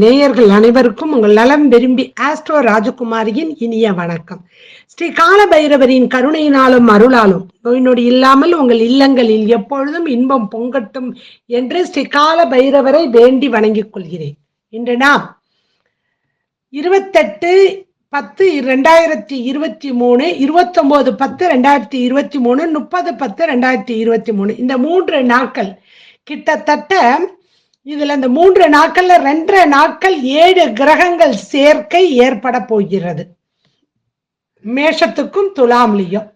நேயர்கள் அனைவருக்கும் உங்கள் நலம் விரும்பி ஆஸ்ட்ரோ ராஜகுமாரியின் இனிய வணக்கம். ஸ்ரீ கால பைரவரின் கருணையினாலும் அருளாலும் நோய் நொடி இல்லாமல் உங்கள் இல்லங்களில் எப்பொழுதும் இன்பம் பொங்கட்டும் என்று ஸ்ரீ கால பைரவரை வேண்டி வணங்கிக் கொள்கிறேன். இன்று நாம் இருபத்தெட்டு பத்து ரெண்டாயிரத்தி இருபத்தி மூணு இருபத்தொம்போது பத்து ரெண்டாயிரத்தி இருபத்தி மூணு முப்பது பத்து ரெண்டாயிரத்தி இருபத்தி மூணு. இந்த மூன்று நாட்கள் கிட்டத்தட்ட இதுல இந்த மூன்று நாட்கள்ல ரெண்டரை நாட்கள் ஏழு கிரகங்கள் சேர்க்கை ஏற்பட போகிறது. மேஷத்துக்கும் துலாம்லையும்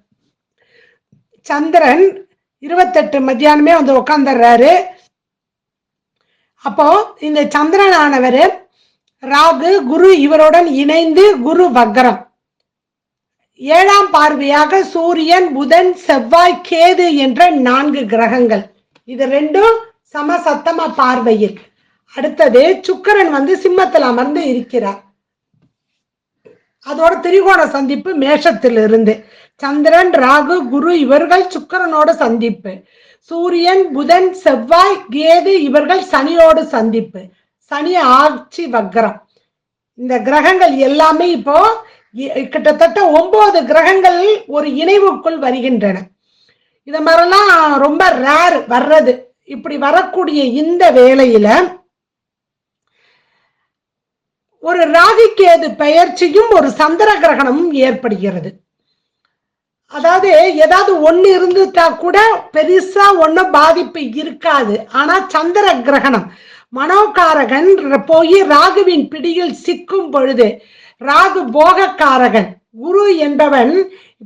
சந்திரன் இருபத்தெட்டு மத்தியானமே வந்து உட்காந்துடுறாரு அப்போ இந்த சந்திரனானவர் ராகு குரு இவருடன் இணைந்து குரு வக்ரம். ஏழாம் பார்வையாக சூரியன் புதன் செவ்வாய் கேது என்ற நான்கு கிரகங்கள். இது ரெண்டும் சமசத்தம பார்வையில். அடுத்தது சுக்கரன் வந்து சிம்மத்தில் அமர்ந்து இருக்கிறார். அதோட திரிகோண சந்திப்பு மேஷத்திலிருந்து. சந்திரன் ராகு குரு இவர்கள் சுக்கரனோட சந்திப்பு. சூரியன் புதன் செவ்வாய் கேது இவர்கள் சனியோடு சந்திப்பு. சனி ஆட்சி வக்ரம். இந்த கிரகங்கள் எல்லாமே இப்போ கிட்டத்தட்ட ஒன்பது கிரகங்கள் ஒரு இணைவுக்குள் வருகின்றன. இத மாதிரிலாம் ரொம்ப ரேர் வர்றது. இப்படி வரக்கூடிய இந்த வேளையில ஒரு ராகிக்கேது பெயர்ச்சியும் ஒரு சந்திர கிரகணமும் ஏற்படுகிறது. அதாவது ஏதாவது ஒண்ணு இருந்துட்டா கூட பெருசா ஒண்ணும் பாதிப்பு இருக்காது. ஆனா சந்திர கிரகணம் மனோகாரகன் போய் ராகுவின் பிடியில் சிக்கும் பொழுது ராகு போகக்காரகன் குரு என்பவன்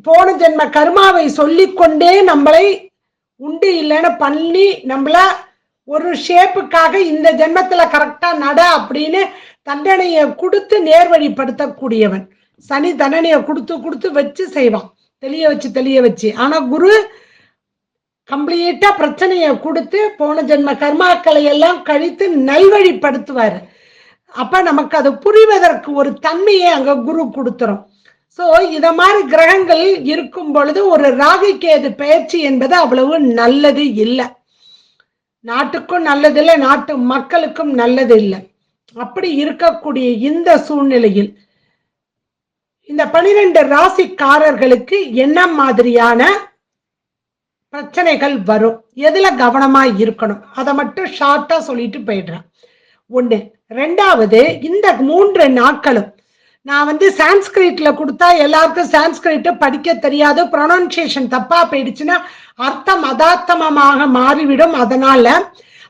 போன ஜென்ம கர்மாவை சொல்லிக்கொண்டே நம்மளை உண்டு இல்லைன்னு பண்ணி நம்மள ஒரு ஷேப்புக்காக இந்த ஜென்மத்துல கரெக்டா நட அப்படின்னு தண்டனையை கொடுத்து நேர்வழிப்படுத்தக்கூடியவன். சனி தண்டனையை கொடுத்து கொடுத்து வச்சு செய்வான். தெளிய வச்சு தெளிய வச்சு. ஆனா குரு கம்ப்ளீட்டா பிரச்சனையை கொடுத்து போன ஜென்ம கர்மாக்களை எல்லாம் கழித்து நல்வழிப்படுத்துவார். அப்ப நமக்கு அது புரிவதற்கு ஒரு தன்மையை அங்க குரு கொடுத்துரும். சோ இத மாதிரி கிரகங்கள் இருக்கும் பொழுது ஒரு ராகுகேது பயிற்சி என்பது அவ்வளவு நல்லது இல்லை. நாட்டுக்கும் நல்லது இல்லை நாட்டு மக்களுக்கும் நல்லது இல்லை அப்படி இருக்கக்கூடிய இந்த சூழ்நிலையில் இந்த பனிரெண்டு ராசிக்காரர்களுக்கு என்ன மாதிரியான பிரச்சனைகள் வரும். எதுல கவனமா இருக்கணும்? அதை மட்டும் ஷார்ட்டா சொல்லிட்டு போயிடுறேன். ஒண்ணு. ரெண்டாவது இந்த மூன்று நாட்களும் நான் வந்து சான்ஸ்கிரிட்ல கொடுத்தா எல்லாருக்கும் சான்ஸ்கிரிட் படிக்க தெரியாது. ப்ரொனன்சியேஷன் தப்பா போயிடுச்சுன்னா அர்த்தம் அதார்த்தமமாக மாறிவிடும். அதனால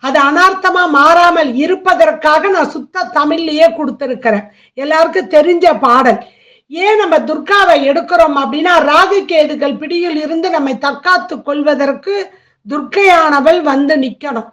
அது அனார்த்தமா மாறாமல் இருப்பதற்காக நான் சுத்த தமிழ்லயே கொடுத்திருக்கிறேன். எல்லாருக்கும் தெரிஞ்ச பாடல். ஏன் நம்ம துர்காவை எடுக்கிறோம் அப்படின்னா ராகு கேதுகள் பிடியில் இருந்து நம்மை தற்காத்து கொள்வதற்கு துர்க்கையானவள் வந்து நிக்கணும்.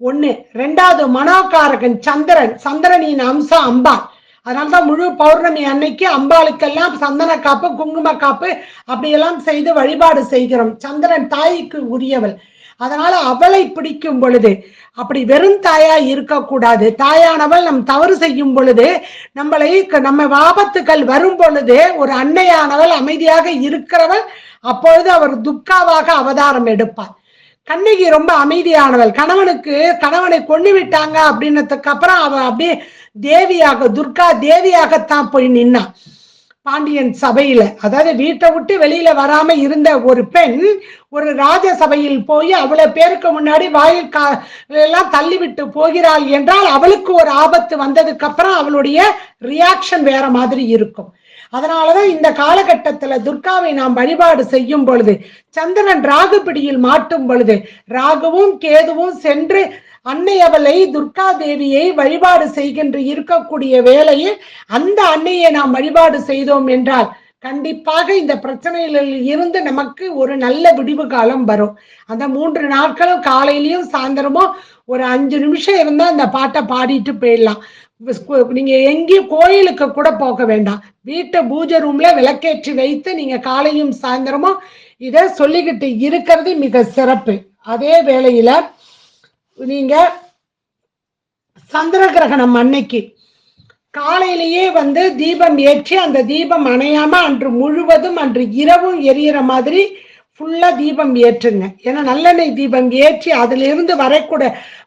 ஒண்ணு. ரெண்டாவது மனோகாரகன் சந்திரன். சந்திரனின் அம்சம் அம்பாள் அதனாலதான் முழு பௌர்ணமி அன்னைக்கு அம்பாளுக்கெல்லாம் சந்தன காப்பு குங்கும காப்பு அப்படியெல்லாம் செய்து வழிபாடு செய்கிறோம். சந்திரன் தாய்க்கு உரியவள். அதனால அவளை பிடிக்கும் பொழுது அப்படி வெறும் தாயா இருக்கக்கூடாது. தாயானவள் நம் தவறு செய்யும் பொழுது நம்மளை க- நம்ம ஆபத்துக்கள் வரும் பொழுது ஒரு அன்னையானவள் அமைதியாக இருக்கிறவள் அப்பொழுது அவர் துக்காவாக அவதாரம் எடுப்பார். கண்ணகி ரொம்ப அமைதியானவள். கணவனுக்கு கணவனை கொண்டு விட்டாங்க அப்படின்னதுக்கு அப்புறம் அவ அப்படியே தேவியாக துர்கா தேவியாகத்தான் போய் நின்னான் பாண்டியன் சபையில அதாவது வீட்டை விட்டு வெளியில வராம இருந்த ஒரு பெண் ஒரு ராஜ சபையில் போய் அவ்வளவு பேருக்கு முன்னாடி வாயில் கா எல்லாம் தள்ளிவிட்டு போகிறாள் என்றால் அவளுக்கு ஒரு ஆபத்து வந்ததுக்கு அப்புறம் அவளுடைய ரியாக்ஷன் வேற மாதிரி இருக்கும். அதனாலதான் இந்த காலகட்டத்துல துர்காவை நாம் வழிபாடு செய்யும் பொழுது சந்திரன் ராகு பிடியில் மாட்டும் பொழுது ராகுவும் கேதுவும் சென்று அன்னை அவளை துர்கா தேவியை வழிபாடு செய்கின்ற இருக்கக்கூடிய வேளையில் அந்த அன்னையை நாம் வழிபாடு செய்தோம் என்றால் கண்டிப்பாக இந்த பிரச்சனைகளில் இருந்து நமக்கு ஒரு நல்ல விடிவு காலம் வரும். அந்த மூன்று நாட்களும் காலையிலயும் சாயந்தரமும் ஒரு அஞ்சு நிமிஷம் இருந்தா அந்த பாட்டை பாடிட்டு போயிடலாம். நீங்க எங்கேயும் கோயிலுக்கு கூட போக வேண்டாம். வீட்டு பூஜை ரூம்ல விளக்கேற்றி வைத்து நீங்க காலையும் சாயந்தரமும் இதை சொல்லிக்கிட்டு இருக்கிறது மிக சிறப்பு. அதே வேளையில நீங்க சந்திர கிரகணம் அன்னைக்கு காலையிலேயே வந்து தீபம் ஏற்றி அந்த தீபம் அணையாம அன்று முழுவதும் அன்று இரவும் எரியற மாதிரி ஃபுல்லா தீபம் ஏற்றுங்க. ஏன்னா நல்லெண்ணெய் தீபம் ஏற்றி அதிலிருந்து வரக்கூட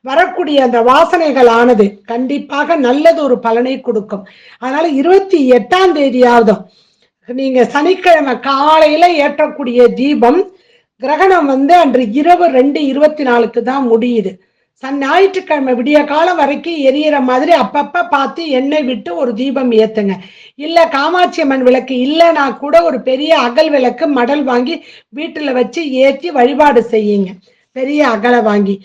வரக்கூடிய அந்த வாசனைகள் ஆனது கண்டிப்பாக நல்லது ஒரு பலனை கொடுக்கும். அதனால இருபத்தி எட்டாம் தேதியாவதும் நீங்க சனிக்கிழமை காலையில ஏற்றக்கூடிய தீபம் கிரகணம் வந்து அன்று இரவு ரெண்டு இருபத்தி நாலுக்கு தான் முடியுது. சன் ஞாயிற்றுக்கிழமை விடிய காலம் வரைக்கும் எரியற மாதிரி அப்பப்ப பார்த்து எண்ணெய் விட்டு ஒரு தீபம் ஏத்துங்க. இல்ல காமாட்சி அம்மன் விளக்கு இல்லைன்னா கூட ஒரு பெரிய அகல் விளக்கு மடல் வாங்கி வீட்டுல வச்சு ஏற்றி வழிபாடு செய்யுங்க. பெரிய அகலை வாங்கி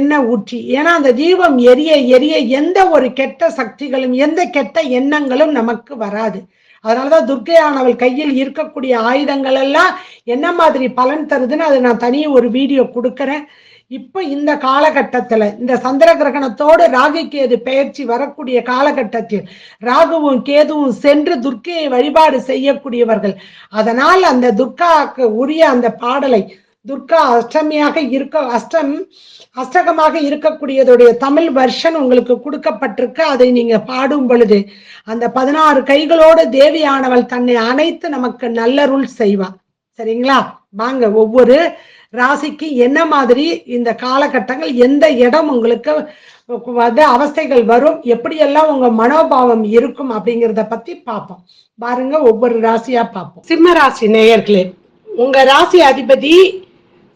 எண்ணெய் ஊற்றி. ஏன்னா அந்த தீபம் எரிய எரிய எந்த ஒரு கெட்ட சக்திகளும் எந்த கெட்ட எண்ணங்களும் நமக்கு வராது. அதனாலதான் துர்கையானவள் கையில் இருக்கக்கூடிய ஆயுதங்கள் எல்லாம் என்ன மாதிரி பலன் தருதுன்னு அது நான் தனியே ஒரு வீடியோ கொடுக்குறேன். இப்ப இந்த காலகட்டத்துல இந்த சந்திர கிரகணத்தோடு ராகு கேது பெயர்ச்சி வரக்கூடிய காலகட்டத்தில் ராகுவும் கேதுவும் சென்று துர்க்கையை வழிபாடு செய்யக்கூடியவர்கள். அதனால் அந்த துர்காக்கு உரிய அந்த பாடலை துர்கா அஷ்டமியாக இருக்க அஷ்டம் அஷ்டகமாக இருக்கக்கூடியதுடைய தமிழ் வெர்ஷன் உங்களுக்கு கொடுக்கப்பட்டிருக்கு. அதை நீங்க பாடும் பொழுது அந்த பதினாறு கைகளோடு தேவியானவள் தன்னை அணைத்து நமக்கு நல்லருள் செய்வா. சரிங்களா? வாங்க ஒவ்வொரு ராசிக்கு என்ன மாதிரி இந்த காலகட்டங்கள் எந்த இடம் உங்களுக்கு வந்து அவஸ்தைகள் வரும் எப்படியெல்லாம் உங்க மனோபாவம் இருக்கும் அப்படிங்கிறத பத்தி பார்ப்போம். பாருங்க ஒவ்வொரு ராசியா பார்ப்போம். சிம்ம ராசி நேயர்களே உங்க ராசி அதிபதி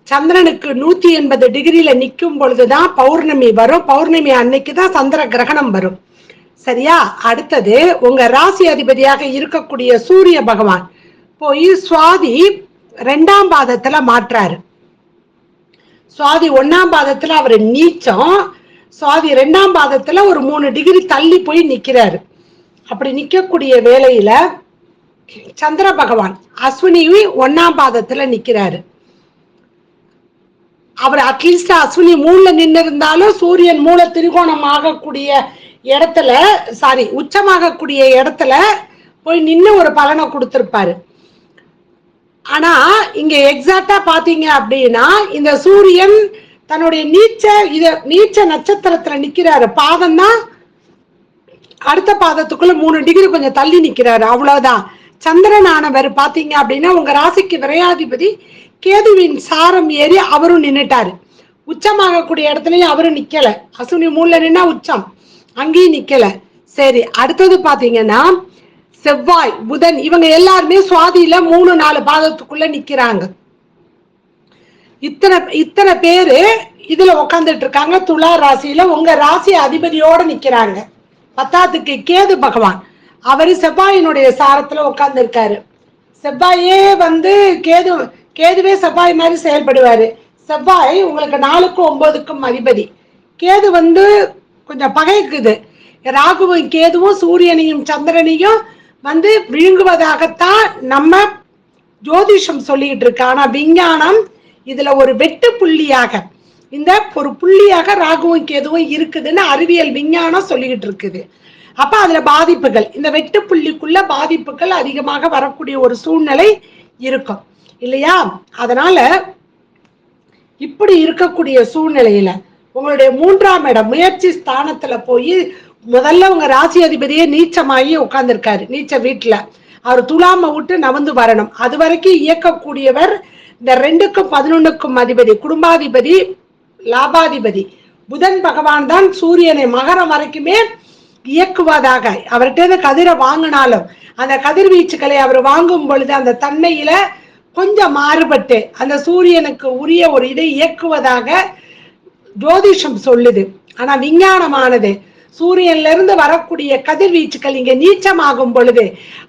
சந்திரனுக்கு நூத்தி எண்பது டிகிரியில நிக்கும் பொழுதுதான் பௌர்ணமி வரும். பௌர்ணமி அன்னைக்கு தான் சந்திர கிரகணம் வரும். சரியா? அடுத்தது உங்க ராசி அதிபதியாக இருக்கக்கூடிய சூரிய பகவான் போய் சுவாதி ரெண்டாம் பாதத்துல மாற்றாரு. சுவாதி ஒன்னாம் பாதத்துல அவர் நீச்சம். சுவாதி ரெண்டாம் பாதத்துல ஒரு மூணு டிகிரி தள்ளி போய் நிக்கிறாரு. அப்படி நிக்கக்கூடிய வேலையில சந்திர பகவான் அஸ்வினி ஒன்னாம் பாதத்துல நிக்கிறாரு. அவர் அட்லீஸ்ட் அஸ்வினி மூணுல நின்று இருந்தாலும் சூரியன் மூல திரிகோணம் ஆகக்கூடிய இடத்துல சாரி உச்சமாகக்கூடிய இடத்துல போய் நின்று ஒரு பலனை கொடுத்திருப்பாரு. ஆனா இங்க எக்ஸாக்டா பாத்தீங்க அப்படின்னா இந்த சூரியன் தன்னுடைய நீச்ச இத நீச்ச நட்சத்திரத்துல நிக்கிறாரு. பாதம் தான் அடுத்த பாதத்துக்குள்ள மூணு டிகிரி கொஞ்சம் தள்ளி நிக்கிறாரு. அவ்வளவுதான். சந்திரனானவர் பாத்தீங்க அப்படின்னா உங்க ராசிக்கு விரையாதிபதி கேதுவின் சாரம் ஏறி அவரும் நின்னுட்டாரு. உச்சமாகக்கூடிய இடத்துலயும் அவரும் நிக்கல. அசுனி மூணுல நின்னா உச்சம். அங்கேயும் நிக்கல. சரி அடுத்தது பாத்தீங்கன்னா செவ்வாய் புதன் இவங்க எல்லாருமே சுவாதியில மூணு நாலு பாதத்துக்குள்ள நிக்கிறாங்க. இத்தனை இத்தனை பேரு இதுல உக்காந்துட்டு இருக்காங்க. துலா ராசியில உங்க ராசி அதிபதியோட நிக்கிறாங்க. பத்தாத்துக்கு கேது பகவான். அவரு செவ்வாயினுடைய சாரத்துல உட்கார்ந்து இருக்காரு செவ்வாயே வந்து கேது கேதுவே செவ்வாய் மாதிரி செயல்படுவாரு. செவ்வாய் உங்களுக்கு நாலுக்கும் ஒன்பதுக்கும் அதிபதி. கேது வந்து கொஞ்சம் பகைக்குது. ராகுவும் கேதுவும் சூரியனையும் சந்திரனையும் வந்து விழுங்குவதாகத்தான் நம்ம ஜோதிஷம் சொல்லிட்டு இருக்கு. ஆனா விஞ்ஞானம் இதுல ஒரு வெட்டு புள்ளியாக இந்த ஒரு புள்ளியாக ராகுவும் கேதுவும் இருக்குதுன்னு அறிவியல் விஞ்ஞானம் சொல்லிக்கிட்டு இருக்குது. அப்ப அதுல பாதிப்புகள் இந்த வெட்டு புள்ளிக்குள்ள பாதிப்புகள் அதிகமாக வரக்கூடிய ஒரு சூழ்நிலை இருக்கும். இல்லையா? அதனால இப்படி இருக்கக்கூடிய சூழ்நிலையில உங்களுடைய மூன்றாம் இடம் முயற்சி ஸ்தானத்துல போய் முதல்ல உங்க ராசி அதிபதியே நீச்சமாகி உட்கார்ந்துருக்காரு. நீச்ச வீட்டுல. அவர் துலாம விட்டு நவந்து வரணும். அது வரைக்கும் இயக்கக்கூடியவர் இந்த ரெண்டுக்கும் பதினொன்னுக்கும் அதிபதி குடும்பாதிபதி லாபாதிபதி. புதன் பகவான் தான் சூரியனை மகரம் வரைக்குமே இயக்குவதாக. அவர்கிட்ட இருந்து கதிரை வாங்கினாலும் அந்த கதிர்வீச்சுகளை அவர் வாங்கும் பொழுது அந்த தன்மையில கொஞ்சம் மாறுபட்டு அந்த சூரியனுக்கு உரிய ஒரு இதை இயக்குவதாக ஜோதிஷம் சொல்லுது. ஆனா விஞ்ஞானமானது சூரியன்ல இருந்து வரக்கூடிய கதிர்வீச்சுக்கள் இங்க நீச்சமாகும் பொழுது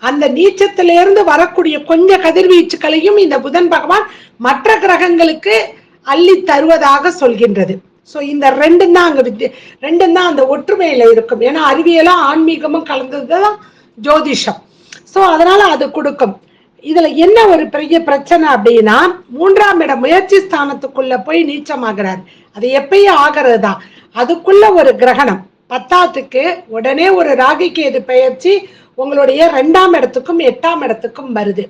அந்த நீச்சத்திலிருந்து வரக்கூடிய கொஞ்ச கதிர்வீச்சுக்களையும் இந்த புதன் பகவான் மற்ற கிரகங்களுக்கு அள்ளி தருவதாக சொல்கின்றது. ஸோ இந்த ரெண்டும் தான் அங்க வித்திய ரெண்டும் தான் அந்த ஒற்றுமையில இருக்கும். ஏன்னா அறிவியலும் ஆன்மீகமும் கலந்ததுதான் ஜோதிஷம். ஸோ அதனால அது கொடுக்கும். இதுல என்ன ஒரு பெரிய பிரச்சனை அப்படின்னா மூன்றாம் இடம் முயற்சி ஸ்தானத்துக்குள்ள போய் நீச்சமாகிறார். அது எப்பயும் ஆகிறது தான் அதுக்குள்ள ஒரு கிரகணம். பத்தாத்துக்கு உடனே ஒரு ராகிக்கு எது பெயர்ச்சி? உங்களுடைய ரெண்டாம் இடத்துக்கும் எட்டாம் இடத்துக்கும் வருது.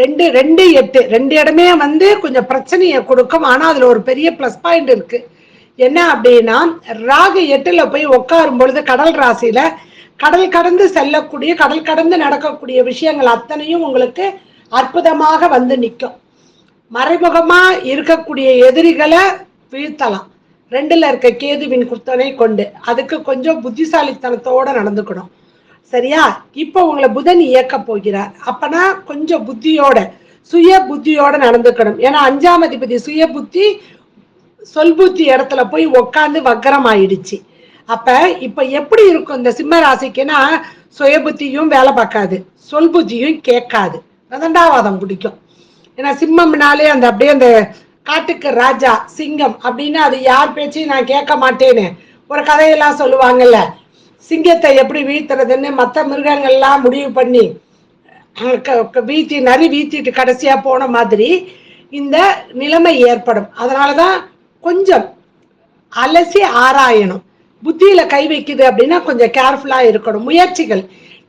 ரெண்டு ரெண்டு எட்டு. ரெண்டு இடமே வந்து கொஞ்சம் பிரச்சனையை கொடுக்கும். ஆனால் அதில் ஒரு பெரிய ப்ளஸ் பாயிண்ட் இருக்கு. என்ன அப்படின்னா ராகு எட்டுல போய் உட்காரும் பொழுது கடல் ராசியில கடல் கடந்து செல்லக்கூடிய கடல் கடந்து நடக்கக்கூடிய விஷயங்கள் அத்தனையும் உங்களுக்கு அற்புதமாக வந்து நிற்கும். மறைமுகமாக இருக்கக்கூடிய எதிரிகளை வீழ்த்தலாம். ரெண்டுல இருக்க கேதுவின் குத்தனை கொண்டு அதுக்கு கொஞ்சம் புத்திசாலித்தனத்தோட நடந்துக்கணும். சரியா? இப்போ உங்களை புதன் இயக்க போகிறார். அப்பனா கொஞ்சம் புத்தியோட சுய புத்தியோட நடந்துக்கணும். ஏன்னா அஞ்சாம் அதிபதி சுய புத்தி சொல் புத்தி இடத்துல போய் உக்காந்து வக்கரம் ஆயிடுச்சு அப்ப இப்ப எப்படி இருக்கும் இந்த சிம்ம ராசிக்குன்னா சுய புத்தியும் வேலை பார்க்காது சொல் புத்தியும் கேட்காது. ரெண்டாவாதம் பிடிக்கும். ஏன்னா சிம்மம்னாலே அந்த அப்படியே அந்த காட்டுக்கு ராஜா சிங்கம் அப்படின்னு அது யார் பேச்சையும் நான் கேட்க மாட்டேன்னு. ஒரு கதையெல்லாம் சொல்லுவாங்கல்ல சிங்கத்தை எப்படி வீழ்த்துறதுன்னு மற்ற மிருகங்கள்லாம் முடிவு பண்ணி வீழ்த்தி நரி வீழ்த்திட்டு கடைசியாக போன மாதிரி இந்த நிலைமை ஏற்படும். அதனாலதான் கொஞ்சம் அலசி ஆராயணும். புத்தியில் கை வைக்குது அப்படின்னா கொஞ்சம் கேர்ஃபுல்லாக இருக்கணும். முயற்சிகள்.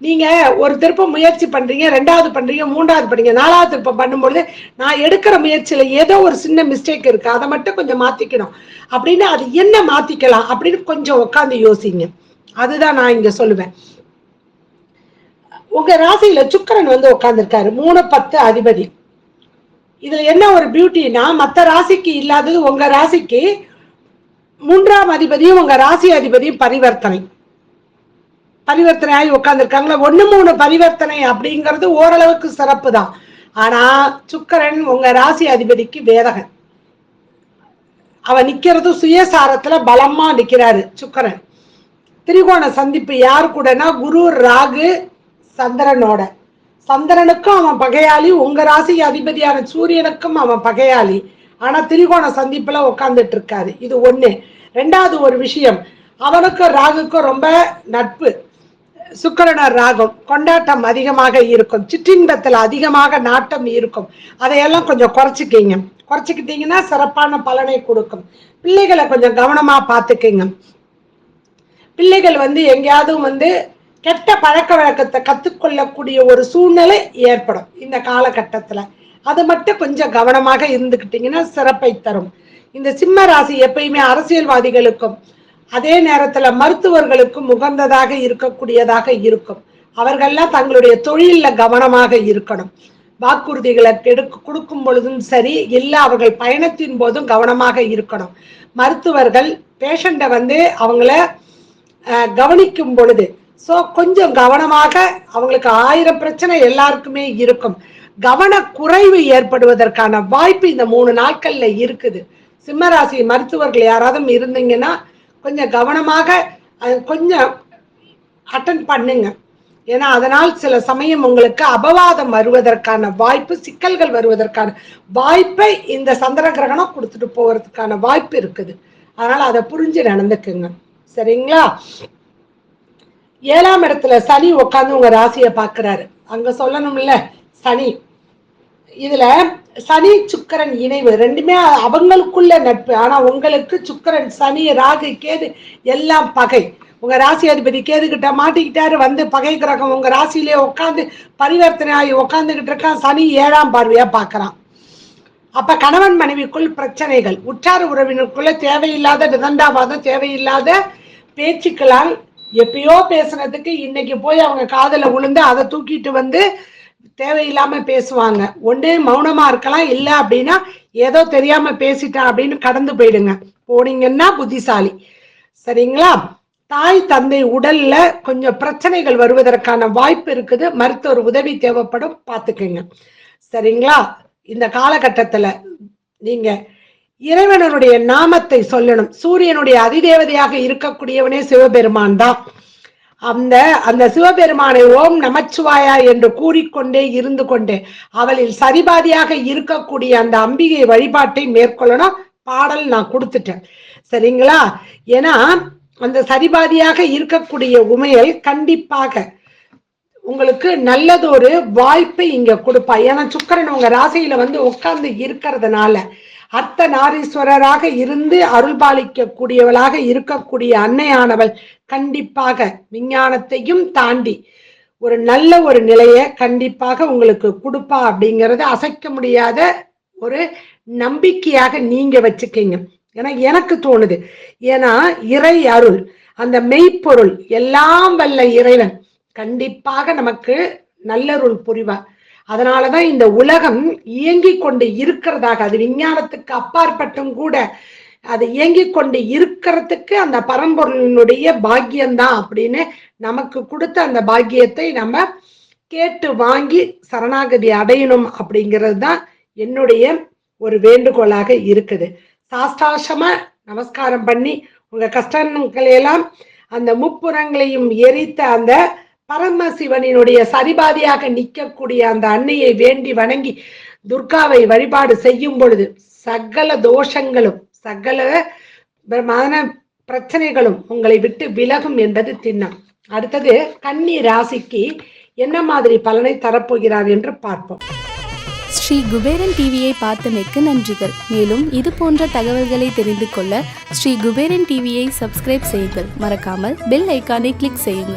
நீங்க ஒரு திருப்பம் முயற்சி பண்றீங்க ரெண்டாவது பண்றீங்க மூன்றாவது பண்றீங்க நாலாவது திருப்பம் பண்ணும்பொழுது நான் எடுக்கிற முயற்சியில ஏதோ ஒரு சின்ன மிஸ்டேக் இருக்கு. அதை மட்டும் கொஞ்சம் மாத்திக்கணும். அப்படின்னு அது என்ன மாத்திக்கலாம் அப்படின்னு கொஞ்சம் உட்காந்து யோசிங்க. அதுதான் நான் இங்க சொல்லுவேன். உங்க ராசியில சுக்கரன் வந்து உட்காந்துருக்காரு மூணு பத்து அதிபதி. இதுல என்ன ஒரு பியூட்டினா மத்த ராசிக்கு இல்லாதது உங்க ராசிக்கு மூன்றாம் அதிபதியும் உங்க ராசி அதிபதியும் பரிவர்த்தனை. பரிவர்த்தனை ஆகி உட்காந்துருக்காங்களா ஒன்று மூணு பரிவர்த்தனை அப்படிங்கிறது ஓரளவுக்கு சிறப்பு தான் ஆனா சுக்கரன் உங்க ராசி அதிபதிக்கு வேதகன். அவன் நிக்கிறது சுயசாரத்துல பலமா நிக்கிறாரு சுக்கரன். திரிகோண சந்திப்பு யார் கூடனா குரு ராகு சந்திரனோட. சந்திரனுக்கும் அவன் பகையாளி உங்க ராசி அதிபதியான சூரியனுக்கும் அவன் பகையாளி. ஆனா திரிகோண சந்திப்புல உட்காந்துட்டு இருக்காரு. இது ஒண்ணு. ரெண்டாவது ஒரு விஷயம் அவனுக்கும் ராகுக்கும் ரொம்ப நட்பு. சுக்கரனர் ராகம் கொண்டாட்டம் அதிகமாக இருக்கும். சிற்றின்பத்தில் அதிகமாக நாட்டம் இருக்கும். அதையெல்லாம் கொஞ்சம் குறைச்சிக்கிங்க. குறைச்சிக்கிட்டீங்கன்னா சிறப்பான பலனை கொடுக்கும். பிள்ளைகளை கொஞ்சம் கவனமா பார்த்துக்கிங்க. பிள்ளைகள் வந்து எங்கேயாவது வந்து கெட்ட பழக்க வழக்கத்தை கத்துக்கொள்ளக்கூடிய ஒரு சூழ்நிலை ஏற்படும் இந்த காலகட்டத்துல. அது மட்டும் கொஞ்சம் கவனமாக இருந்துக்கிட்டிங்கன்னா சிறப்பை தரும். இந்த சிம்ம ராசி எப்பயுமே அரசியல்வாதிகளுக்கும் அதே நேரத்துல மருத்துவர்களுக்கும் உகந்ததாக இருக்கக்கூடியதாக இருக்கும். அவர்கள்லாம் தங்களுடைய தொழில கவனமாக இருக்கணும். வாக்குறுதிகளை கெடுக்க கொடுக்கும் பொழுதும் சரி இல்லை அவர்கள் பயணத்தின் போதும் கவனமாக இருக்கணும். மருத்துவர்கள் பேஷண்ட்டை வந்து அவங்கள கவனிக்கும் பொழுது ஸோ கொஞ்சம் கவனமாக அவங்களுக்கு ஆயிரம் பிரச்சனை எல்லாருக்குமே இருக்கும். கவன குறைவு ஏற்படுவதற்கான வாய்ப்பு இந்த மூணு நாட்கள்ல இருக்குது. சிம்மராசி மருத்துவர்கள் யாராவது இருந்தீங்கன்னா கொஞ்சம் கவனமாக கொஞ்சம் அட்டன் பண்ணுங்க. ஏன்னா அதனால் சில சமயம் உங்களுக்கு அபவாதம் வருவதற்கான வாய்ப்பு சிக்கல்கள் வருவதற்கான வாய்ப்பை இந்த சந்திர கிரகணம் கொடுத்துட்டு போகிறதுக்கான வாய்ப்பு இருக்குது. அதனால அதை புரிஞ்சு நடந்துக்குங்க. சரிங்களா? ஏழாம் இடத்துல சனி உட்காந்து உங்க ராசியை பாக்குறாரு அங்க சொல்லணும்ல சனி. இதுல சனி சுக்கரன் இணைவு ரெண்டுமே அவங்களுக்குள்ள நட்பு. ஆனா உங்களுக்கு சுக்கரன் சனி ராகு கேது எல்லாம் பகை. உங்க ராசி அதிபதி கேதுகிட்ட மாட்டிக்கிட்டாரு வந்து பகை கிரகம் உங்க ராசியிலேயே உட்காந்து பரிவர்த்தனை ஆகி உட்காந்துக்கிட்டு இருக்கான். சனி ஏழாம் பார்வையா பாக்குறான். அப்ப கணவன் மனைவிக்குள் பிரச்சனைகள். உற்றார உறவினருக்குள்ள தேவையில்லாத விதண்டாவாதம் தேவையில்லாத பேச்சுக்களால் எப்பயோ பேசுனதுக்கு இன்னைக்கு போய் அவங்க காதல விழுந்து அதை தூக்கிட்டு வந்து தேவையில்லாம பேசுவாங்க. ஒன்று மௌனமா இருக்கலாம் இல்லை அப்படின்னா ஏதோ தெரியாம பேசிட்டேன் அப்படின்னு கடந்து போயிடுங்க. போனீங்கன்னா புத்திசாலி. சரிங்களா? தாய் தந்தை உடல்ல கொஞ்சம் பிரச்சனைகள் வருவதற்கான வாய்ப்பு இருக்குது. மருத்துவர் உதவி தேவைப்படும். பார்த்துக்கோங்க. சரிங்களா? இந்த காலகட்டத்துல நீங்க இறைவனனுடைய நாமத்தை சொல்லணும். சூரியனுடைய அதிதேவதையாக இருக்கக்கூடியவனே சிவபெருமான் தான். அந்த அந்த சிவபெருமானை ஓம் நமச்சிவாயா என்று கூறிக்கொண்டே இருந்து கொண்டே அவளில் சரிபாதியாக இருக்கக்கூடிய அந்த அம்பிகை வழிபாட்டை மேற்கொள்ளணும். பாடல் நான் கொடுத்துட்டேன். சரிங்களா? ஏன்னா அந்த சரிபாதியாக இருக்கக்கூடிய உமையல் கண்டிப்பாக உங்களுக்கு நல்லதொரு வாய்ப்பை இங்க கொடுப்பா. ஏன்னா சுக்கரன் உங்க ராசியில வந்து உட்கார்ந்து இருக்கிறதுனால அர்த்த நாரீஸ்வரராக இருந்து அருள்பாலிக்க கூடியவளாக இருக்கக்கூடிய அன்னையானவள் கண்டிப்பாக விஞ்ஞானத்தையும் தாண்டி ஒரு நல்ல ஒரு நிலையை கண்டிப்பாக உங்களுக்கு கொடுப்பா அப்படிங்கறது அசைக்க முடியாத ஒரு நம்பிக்கையாக நீங்க வச்சுக்கீங்க. ஏன்னா எனக்கு தோணுது ஏன்னா இறை அருள் அந்த மெய்ப்பொருள் எல்லாம் வல்ல இறைவன் கண்டிப்பாக நமக்கு நல்லருள் புரிவார். அதனாலதான் இந்த உலகம் இயங்கிக் கொண்டு இருக்கிறதாக அது விஞ்ஞானத்துக்கு அப்பாற்பட்டும் கூட அது இயங்கிக் கொண்டு இருக்கிறதுக்கு அந்த பரம்பொருளினுடைய பாக்கியம்தான் அப்படின்னு நமக்கு கொடுத்த அந்த பாக்கியத்தை நம்ம கேட்டு வாங்கி சரணாகதி அடையணும் அப்படிங்கிறது தான் என்னுடைய ஒரு வேண்டுகோளாக இருக்குது. சாஷ்டாசமா நமஸ்காரம் பண்ணி உங்க கஷ்டங்களையெல்லாம் அந்த முப்புறங்களையும் எரித்த அந்த பரமசிவனினுடைய சரிபாதியாக நிற்கக்கூடிய அந்த அன்னையை வேண்டி வணங்கி துர்காவை வழிபாடு செய்யும் பொழுது சகல தோஷங்களும் சகல மன பிரச்சனைகளும் உங்களை விட்டு விலகும் என்பது திண்ணம். அடுத்தது கன்னி ராசிக்கு என்ன மாதிரி பலனை தரப்போகிறார் என்று பார்ப்போம். ஸ்ரீ குபேரன் டிவியை பார்த்தமைக்கு நன்றிகள். மேலும் இது போன்ற தகவல்களை தெரிந்து கொள்ள ஸ்ரீ குபேரன் டிவியை சப்ஸ்கிரைப் செய்யுங்கள். மறக்காமல் பெல் ஐக்கானை கிளிக் செய்யுங்கள்.